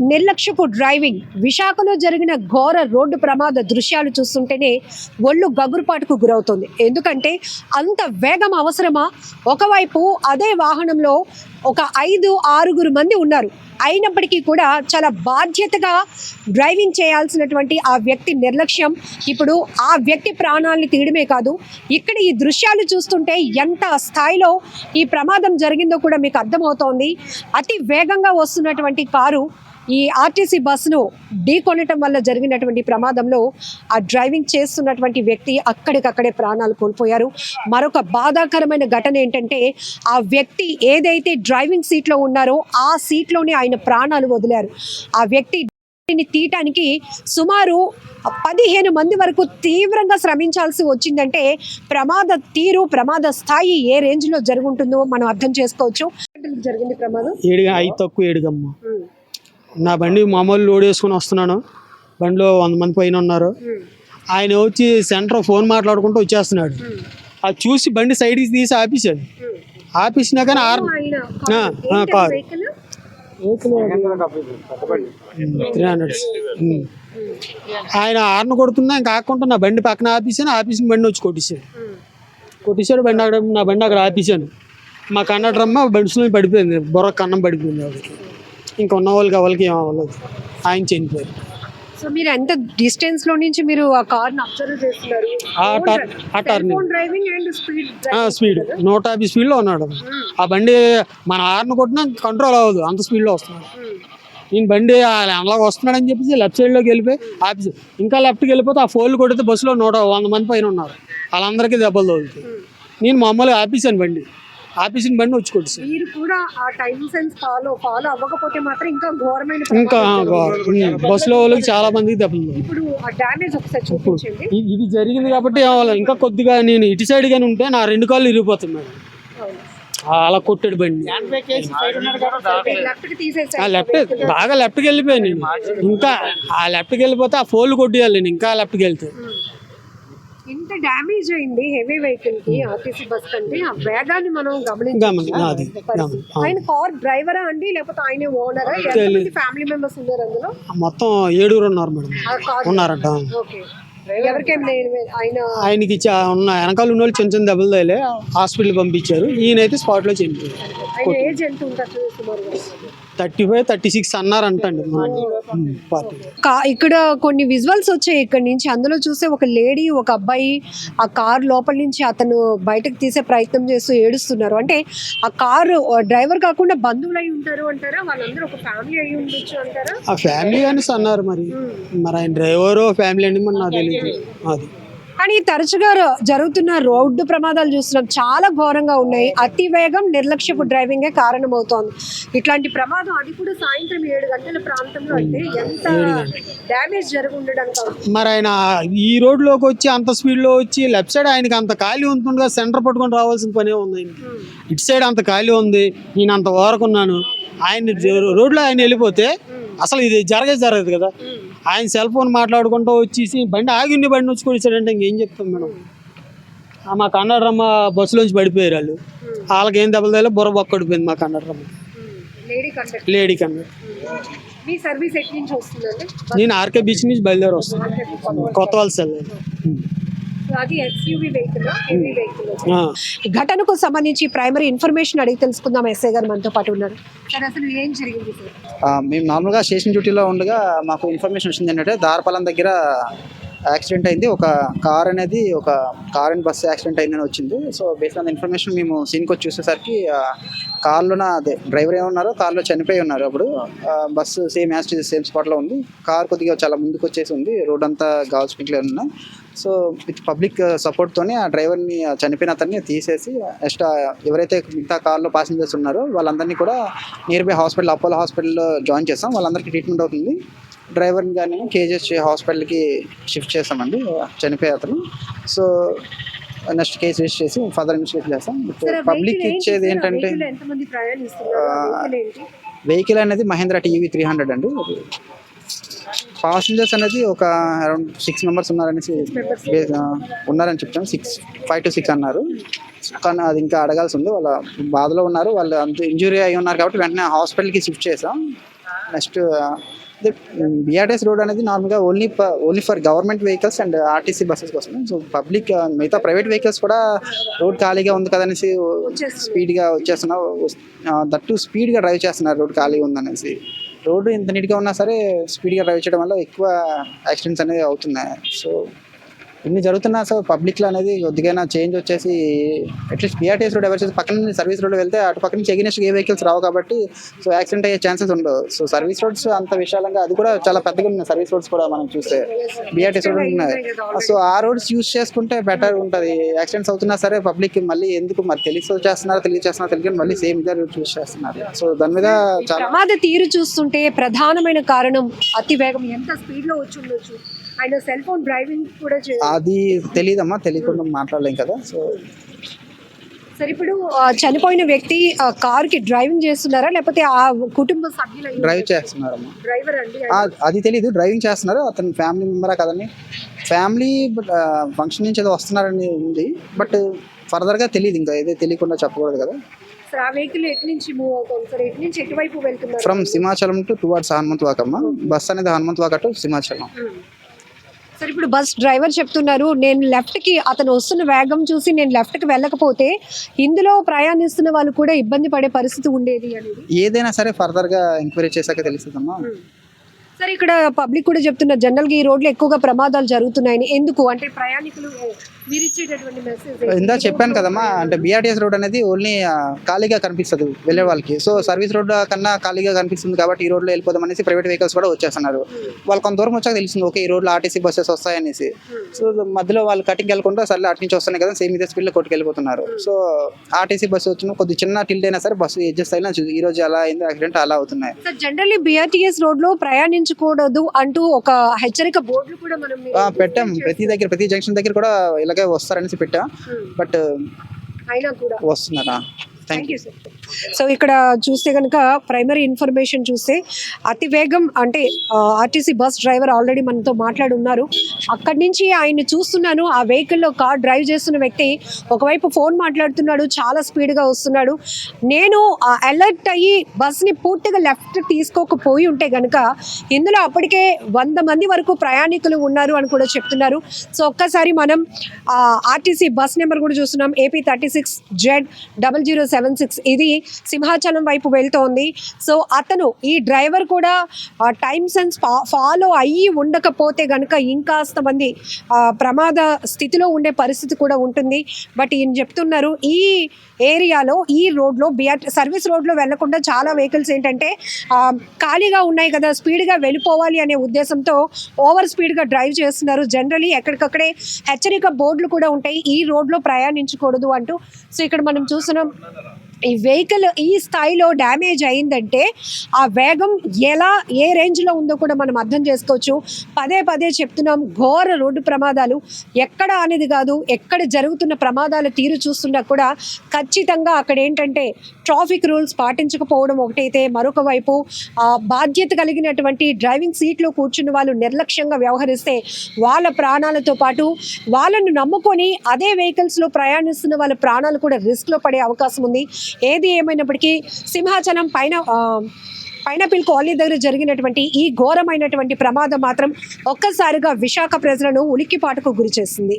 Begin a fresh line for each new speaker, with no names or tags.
నిర్లక్ష్యపు డ్రైవింగ్. విశాఖలో జరిగిన ఘోర రోడ్డు ప్రమాద దృశ్యాలు చూస్తుంటేనే ఒళ్ళు గగురుపాటుకు గురవుతుంది. ఎందుకంటే అంత వేగం అవసరమా? ఒకవైపు అదే వాహనంలో ఒక ఐదు ఆరుగురు మంది ఉన్నారు. అయినప్పటికీ కూడా చాలా బాధ్యతగా డ్రైవింగ్ చేయాల్సినటువంటి ఆ వ్యక్తి నిర్లక్ష్యం. ఇప్పుడు ఆ వ్యక్తి ప్రాణాలని తీయడమే కాదు ఇక్కడ ఈ దృశ్యాలు చూస్తుంటే ఎంత స్థాయిలో ఈ ప్రమాదం జరిగిందో కూడా మీకు అర్థమవుతోంది. అతి వేగంగా వస్తున్నటువంటి కారు ఈ ఆర్టీసీ బస్సును ఢీకొనటం వల్ల జరిగినటువంటి ప్రమాదంలో ఆ డ్రైవింగ్ చేస్తున్నటువంటి వ్యక్తి అక్కడికక్కడే ప్రాణాలు కోల్పోయారు. మరొక బాధాకరమైన ఘటన ఏంటంటే ఆ వ్యక్తి ఏదైతే డ్రైవింగ్ సీట్లో ఉన్నారో ఆ సీట్లోనే ఆయన ప్రాణాలు వదిలారు. ఆ వ్యక్తి తీయటానికి సుమారు పదిహేను మంది వరకు తీవ్రంగా శ్రమించాల్సి వచ్చిందంటే ప్రమాద తీరు ప్రమాద స్థాయి ఏ రేంజ్లో జరుగుంటుందో మనం అర్థం చేసుకోవచ్చు. జరిగింది ప్రమాదం?
ఏడుగా ఐదు తక్కువ ఏడుగమ్మ. నా బండి మామూలు లోడ్ వేసుకొని వస్తున్నాను. బండిలో వంద మంది పైన ఉన్నారు. ఆయన వచ్చి సెంటర్ ఫోన్ మాట్లాడుకుంటూ వచ్చేస్తున్నాడు. అది చూసి బండి సైడ్కి తీసి ఆపేశాడు. ఆపేసినా కానీ ఆర్ కారు. Three hundred. ఆయన ఆర్న కొడుతున్నా ఇంకా ఆకుండా నా బండి పక్కన ఆపేసాను ఆపేసిన బండి వచ్చి కొట్టేశాడు. కొట్టేశాడు బండి అక్కడ నా బండి అక్కడ ఆపేసాను మా కండక్టర్ అమ్మ బండిలో పడిపోయింది బొర్ర కన్నం పడిపోయింది ఆవిడకి. ఇంకా ఉన్న వాళ్ళకి ఎవరికి ఏం అవ్వలేదు. ఆయన చనిపోయారు.
సో మీరు ఎంత డిస్టెన్స్లో నుంచి మీరు ఆ కార్ అబ్జర్వ్ చేస్తున్నారు?
ఆ ఆ turn
driving and speed
speed నూట యాభై స్పీడ్లో ఉన్నాడు. ఆ బండి మన ఆర్న కొట్టినా కంట్రోల్ అవ్వదు. అంత స్పీడ్లో వస్తున్నాడు. నేను బండి అలా వస్తున్నాడని చెప్పేసి లెఫ్ట్ సైడ్లోకి వెళ్ళిపోయి ఆఫీస్ ఇంకా లెఫ్ట్కి వెళ్ళిపోతే ఆ ఫోన్లు కొడితే బస్సులో నూట వంద మంది పైన ఉన్నారు. వాళ్ళందరికీ దెబ్బలు తగులుతాయి. నేను మామూలుగా ఆపేసాను బండి. ఆపేసిన బండి వచ్చి కొట్టేసాను
మీరు కూడా ఆ టైం సెన్స్ ఫాలో ఫాలో అవ్వకపోతే మాత్రం ఇంకా ఘోరమైన
ఇంకా. బస్సులో వాళ్ళకి చాలా మందికి దెబ్బలు.
ఇప్పుడు ఆ డ్యామేజ్ ఒకసారి చూపించండి.
ఇది జరిగింది కాబట్టి ఇంకా కొద్దిగా నేను ఇటు సైడ్ గాని ఉంటే నా రెండు కాళ్ళు ఇరిగిపోతుంది మేడం.
అవును.
అలా కొట్టాడు బండి.
లెఫ్ట్కి తీసేసి
ఆ లెఫ్ట్ బాగా లెఫ్ట్కి వెళ్ళిపోయాను ఇంకా ఆ లెఫ్ట్కి వెళ్ళిపోతే ఆ ఫోన్లు కొట్టేయాలి నేను. ఇంకా లెఫ్ట్కి వెళ్తే.
ఇంత డ్యామేజ్ అయింది హెవీ వెహికల్కి ఆర్టీసీ బస్ కంటే ఆ వేగాన్ని మనం గమనించాలి. ఆయన కార్ డ్రైవరా అండి లేకపోతే ఆయన ఓనరా ఎంతమంది ఫ్యామిలీ మెంబర్స్ ఉన్నారు అందులో?
మొత్తం ఏడుగురు ఉన్నారు మేడం. ఉన్నారంట.
ఓకే.
ఆయనకి ఉన్న వెనకాల ఉన్న వాళ్ళు చిన్న చిన్న దెబ్బలు తగిలే హాస్పిటల్ పంపించారు. ఈయనైతే స్పాట్లో చనిపోయారు థర్టీ ఫైవ్ థర్టీ సిక్స్ అన్నారంటండి పార్టీ
ఇక్కడ కొన్ని విజువల్స్ వచ్చాయి ఇక్కడ నుంచి. అందులో చూస్తే ఒక లేడీ ఒక అబ్బాయి ఆ కార్ లోపల నుంచి అతను బయటకు తీసే ప్రయత్నం చేస్తూ ఏడుస్తున్నారు. అంటే ఆ కారు డ్రైవర్ కాకుండా బంధువులు అయి ఉంటారు అంటారా? వాళ్ళందరూ ఒక ఫ్యామిలీ అయి ఉండొచ్చు అంటారా?
ఆ ఫ్యామిలీ అని అన్నారు మరి. మరి ఆయన డ్రైవరు ఫ్యామిలీ అండి మరి నాకు తెలియదు అది.
కానీ తరచుగా జరుగుతున్న రోడ్డు ప్రమాదాలు చూస్తున్నాం. చాలా ఘోరంగా ఉన్నాయి. అతి వేగం నిర్లక్ష్యపు డ్రైవింగే కారణమవుతోంది. ఇట్లాంటి ప్రమాదం అది కూడా సాయంత్రం ఏడు గంటల ప్రాంతంలో అంటే ఎంత డ్యామేజ్ జరిగి ఉండడానికి.
మరి ఆయన ఈ రోడ్లోకి వచ్చి అంత స్పీడ్లో వచ్చి లెఫ్ట్ సైడ్ ఆయనకి అంత ఖాళీ ఉంటుండగా సెంటర్ పట్టుకొని రావాల్సిన పనే ఉంది. ఇటు సైడ్ అంత ఖాళీ ఉంది నేను అంత ఓరకున్నాను ఆయన రోడ్లో ఆయన వెళ్ళిపోతే అసలు ఇది జరగదు జరగదు కదా. ఆయన సెల్ ఫోన్ మాట్లాడుకుంటూ వచ్చేసి బండి ఆగిండి బండి వచ్చి కొడిచాడంటే ఇంకేం చెప్తాం మేడం మా కన్నడరమ్మ బస్సులోంచి పడిపోయారు వాళ్ళు. వాళ్ళకి ఏం దెబ్బలు తగిలే బుర్ర బొక్కడిపోయింది మా కన్నడరమ్మ.
Lady conductor.
కన్నడ
నుంచి
నేను ఆర్కే బీచ్ నుంచి బయలుదేరి వస్తాను. కొత్త వలస వెళ్ళాను
ఘటనకు సంబంధించి ప్రైమరీ ఇన్ఫర్మేషన్ అడిగి తెలుసుకుందాం ఎస్ఐ గారు మనతో పాటు ఉన్నారు. సార్ అసలు ఏం జరిగింది
మేము నార్మల్గా స్టేషన్ డ్యూటీలో ఉండగా మాకు ఇన్ఫర్మేషన్ వచ్చింది ఏంటంటే దారపాలెం దగ్గర యాక్సిడెంట్ అయింది. ఒక కార్ అనేది ఒక కార్ అండ్ బస్ యాక్సిడెంట్ అయిందని వచ్చింది. సో బేస్డ్ ఆన్ ఇన్ఫర్మేషన్ మేము సీన్కి వచ్చి చూసేసరికి కార్లోన అదే డ్రైవర్ ఏమన్నారో కార్లో చనిపోయి ఉన్నారు అప్పుడు. బస్సు సేమ్ యాజ్ సేమ్ స్పాట్లో ఉంది. కార్ కొద్దిగా చాలా ముందుకు వచ్చేసి ఉంది. రోడ్ అంతా గాల్ స్ప్రింక్లర్ ఉన్నాయి. సో విత్ పబ్లిక్ సపోర్ట్తోని ఆ డ్రైవర్ని చనిపోయిన అతన్ని తీసేసి ఎక్స్ట్రా ఎవరైతే మిగతా కార్లో పాసింజర్స్ ఉన్నారో వాళ్ళందరినీ కూడా నియర్ బై హాస్పిటల్ అపోలో హాస్పిటల్లో జాయిన్ చేస్తాం. వాళ్ళందరికీ ట్రీట్మెంట్ అవుతుంది. డ్రైవర్ని కానీ కేజెస్ హాస్పిటల్కి షిఫ్ట్ చేస్తామండి చనిపోయే అతను. సో నెక్స్ట్ కేసు రిజిస్టర్ చేసి ఫర్దర్ ఇన్వెస్టిగేట్ చేస్తాం. పబ్లిక్ ఇచ్చేది ఏంటంటే వెహికల్ అనేది మహేంద్ర టీవీ త్రీ హండ్రెడ్ అండి. పాసింజర్స్ అనేది ఒక అరౌండ్ సిక్స్ మెంబర్స్ ఉన్నారనేసి ఉన్నారని చెప్తాను సిక్స్ ఫైవ్ టు సిక్స్ అన్నారు. కానీ అది ఇంకా అడగాల్సి ఉంది. వాళ్ళ బాధలో ఉన్నారు. వాళ్ళు అంత ఇంజురీ అయి ఉన్నారు కాబట్టి వెంటనే హాస్పిటల్కి షిఫ్ట్ చేసాం. నెక్స్ట్ బిఆర్టీఎస్ రోడ్ అనేది నార్మల్గా only only for government vehicles and RTC buses కోసం సో పబ్లిక్ మిగతా ప్రైవేట్ వెహికల్స్ కూడా రోడ్ ఖాళీగా ఉంది కదనేసి స్పీడ్గా వచ్చేస్తున్నారు దట్టు స్పీడ్గా డ్రైవ్ చేస్తున్నారు. రోడ్ ఖాళీగా ఉందనేసి. రోడ్డు ఇంత నీట్గా ఉన్నా సరే స్పీడ్గా డ్రైవ్ చేయడం వల్ల ఎక్కువ యాక్సిడెంట్స్ అనేవి అవుతున్నాయి. సో ఇన్ని జరుగుతున్నా సో పబ్లిక్లో అనేది కొద్దిగా చేంజ్ వచ్చేసి అట్లీస్ట్ బీఆర్టీఎస్ రోడ్ ఎవరు పక్కన సర్వీస్ రోడ్ వెళ్తే అటు పక్కన నుంచి ఎగినెస్ట్ ఏ వెహికల్స్ రావు కాబట్టి సో యాక్సిడెంట్ అయ్యే ఛాన్సెస్ ఉండవు. సో సర్వీస్ రోడ్స్ అంత విశాలంగా అది కూడా చాలా పెద్దగా ఉన్నాయి సర్వీస్ రోడ్స్ కూడా మనం చూస్తే బీఆర్టీఎస్ రోడ్ ఉన్నాయి. సో ఆ రోడ్స్ యూస్ చేసుకుంటే బెటర్ ఉంటుంది. యాక్సిడెంట్స్ అవుతున్నా సరే పబ్లిక్ మళ్ళీ ఎందుకు మరి తెలిసి చేస్తున్నారు తెలియజేస్తున్నారు తెలియని మళ్ళీ సేమ్ ఇదే చూస్ చేస్తున్నారు. సో దాని మీద చాలా
ప్రమాద తీరు చూస్తుంటే ప్రధానమైన కారణం అతి వేగం ఎంత స్పీడ్లో వచ్చి ఉండొచ్చు? ఆయన సెల్ ఫోన్ డ్రైవింగ్ కూడా
అది తెలియదమ్మా తెలియకుండా మాట్లాడలేం కదా సో.
సరే ఇప్పుడు చనిపోయిన వ్యక్తి కార్కి డ్రైవింగ్ చేస్తున్నారా? లేకపోతే ఆ కుటుంబ సభ్యుల
డ్రైవ్ చేస్తున్నారమ్మా.
డ్రైవర్ అండి
అది తెలీదు డ్రైవింగ్ చేస్తున్నారు? అతను ఫ్యామిలీ మెంబరా కదండి. ఫ్యామిలీ ఫంక్షన్ నుంచి ఏదో వస్తున్నారని ఉంది బట్ ఫర్దర్గా తెలియదు ఇంకా ఏదో తెలియకుండా చెప్పకూడదు కదా.
సార్ ఆ వెహికల్ ఎటు నుంచి మూవ్ అవుతుంది? సార్ ఎటు నుంచి ఎటువైపు వెళ్తున్నారు?
From Simhachalam to towards Hanumanthuwaka అమ్మ. బస్ అనేది హనుమంత్ వాక్ సింహాచలం.
సార్ ఇప్పుడు బస్ డ్రైవర్ చెప్తున్నారు నేను లెఫ్ట్కి అతను వస్తున్న వేగం చూసి నేను లెఫ్ట్కి వెళ్ళకపోతే ఇందులో ప్రయాణిస్తున్న వాళ్ళు కూడా ఇబ్బంది పడే పరిస్థితి ఉండేది అనేది.
ఏదైనా సరే ఫర్దర్గా ఎంక్వైరీ చేశాక తెలుస్తుందమ్మా.
సార్ ఇక్కడ పబ్లిక్ కూడా చెప్తున్నారు జనరల్గా ఈ రోడ్లు ఎక్కువగా ప్రమాదాలు జరుగుతున్నాయని. ఎందుకు? అంటే ప్రయాణికులు
ఇందా చెప్పాను కదమ్మా అంటే బీఆర్టీఎస్ రోడ్ అనేది ఓన్లీ ఖాళీగా కనిపిస్తుంది వెళ్ళే వాళ్ళకి. సో సర్వీస్ రోడ్ కన్నా ఖాళీగా కనిపిస్తుంది కాబట్టి ఈ రోడ్లో వెళ్ళిపోదాం అనేసి ప్రైవేట్ వెహికల్స్ కూడా వచ్చేస్తున్నారు. వాళ్ళు కొంత దూరం వచ్చాక తెలిసింది ఓకే ఈ రోడ్లో ఆర్టీసీ బస్సెస్ వస్తాయనేసి. సో మధ్యలో వాళ్ళు కటింగ్ వెళ్ళకుండా సర్లే అటు నుంచి వస్తున్నాయి కదా సేమ్ ఇదే స్పీడ్లో కొట్టుకెళ్ళిపోతున్నారు. సో ఆర్టీసీ బస్సు వచ్చిన కొద్ది చిన్న టిల్ట్ అయినా సరే బస్సు అడ్జస్ట్ అయినా ఈ రోజు అలా అయింది యాక్సిడెంట్ అలా అవుతున్నాయి.
జనరల్లీ బిఆర్టీఎస్ రోడ్లో ప్రయాణించకూడదు అంటూ ఒక హెచ్చరిక బోర్డులు కూడా మనం
పెట్టాం. ప్రతి దగ్గర ప్రతి జంక్షన్ దగ్గర కూడా ఇలాగే వస్తారనేసి పెట్టాం. బట్
అయినా కూడా.
వస్తున్నారా? Thank
thank you sir so ఇక్కడ చూస్తే కనుక ప్రైమరీ ఇన్ఫర్మేషన్ చూస్తే అతి వేగం అంటే ఆర్టీసీ బస్ డ్రైవర్ ఆల్రెడీ మనతో మాట్లాడి ఉన్నారు అక్కడి నుంచి ఆయన్ని చూస్తున్నాను. ఆ వెహికల్లో కార్ డ్రైవ్ చేస్తున్న వ్యక్తి ఒకవైపు ఫోన్ మాట్లాడుతున్నాడు చాలా స్పీడ్గా వస్తున్నాడు. నేను అలర్ట్ అయ్యి బస్ని పూర్తిగా లెఫ్ట్ తీసుకోకపోయి ఉంటే కనుక ఇందులో అప్పటికే వంద మంది వరకు ప్రయాణికులు ఉన్నారు అని కూడా చెప్తున్నారు. సో ఒక్కసారి మనం ఆర్టీసీ బస్ నెంబర్ కూడా చూస్తున్నాం. AP thirty six Z double zero seven six ఇది సింహాచలం వైపు వెళ్తోంది. సో అతను ఈ డ్రైవర్ కూడా టైం సెన్స్ ఫాలో అయ్యి ఉండకపోతే గనుక ఇంకాస్త మంది ప్రమాద స్థితిలో ఉండే పరిస్థితి కూడా ఉంటుంది. బట్ ఈయన చెప్తున్నారు ఈ ఏరియాలో ఈ రోడ్లో బిఆర్ సర్వీస్ రోడ్లో వెళ్ళకుండా చాలా వెహికల్స్ ఏంటంటే ఖాళీగా ఉన్నాయి కదా స్పీడ్గా వెళ్ళిపోవాలి అనే ఉద్దేశంతో ఓవర్ స్పీడ్గా డ్రైవ్ చేస్తున్నారు. జనరలీ ఎక్కడికక్కడే హెచ్చరిక బోర్డులు కూడా ఉంటాయి ఈ రోడ్లో ప్రయాణించకూడదు అంటూ. సో ఇక్కడ మనం చూస్తున్నాం ఈ వెహికల్ ఈ స్థాయిలో డ్యామేజ్ అయిందంటే ఆ వేగం ఎలా ఏ రేంజ్లో ఉందో కూడా మనం అర్థం చేసుకోవచ్చు. పదే పదే చెప్తున్నాం ఘోర రోడ్డు ప్రమాదాలు. ఎక్కడ అనేది కాదు ఎక్కడ జరుగుతున్న ప్రమాదాల తీరు చూస్తున్నా కూడా ఖచ్చితంగా అక్కడ ఏంటంటే ట్రాఫిక్ రూల్స్ పాటించకపోవడం ఒకటైతే. మరొక వైపు ఆ, బాధ్యత కలిగినటువంటి డ్రైవింగ్ సీట్లో కూర్చున్న వాళ్ళు నిర్లక్ష్యంగా వ్యవహరిస్తే వాళ్ళ ప్రాణాలతో పాటు వాళ్ళను నమ్ముకొని అదే వెహికల్స్లో ప్రయాణిస్తున్న వాళ్ళ ప్రాణాలు కూడా రిస్క్లో పడే అవకాశం ఉంది. ఏది ఏమైనప్పటికీ సింహాచలం పైన ఆ, పైనాపిల్ కాలనీ దగ్గర జరిగినటువంటి ఈ ఘోరమైనటువంటి ప్రమాదం మాత్రం ఒక్కసారిగా విశాఖ ప్రజలను ఉలిక్కిపాటుకు గురి చేసింది.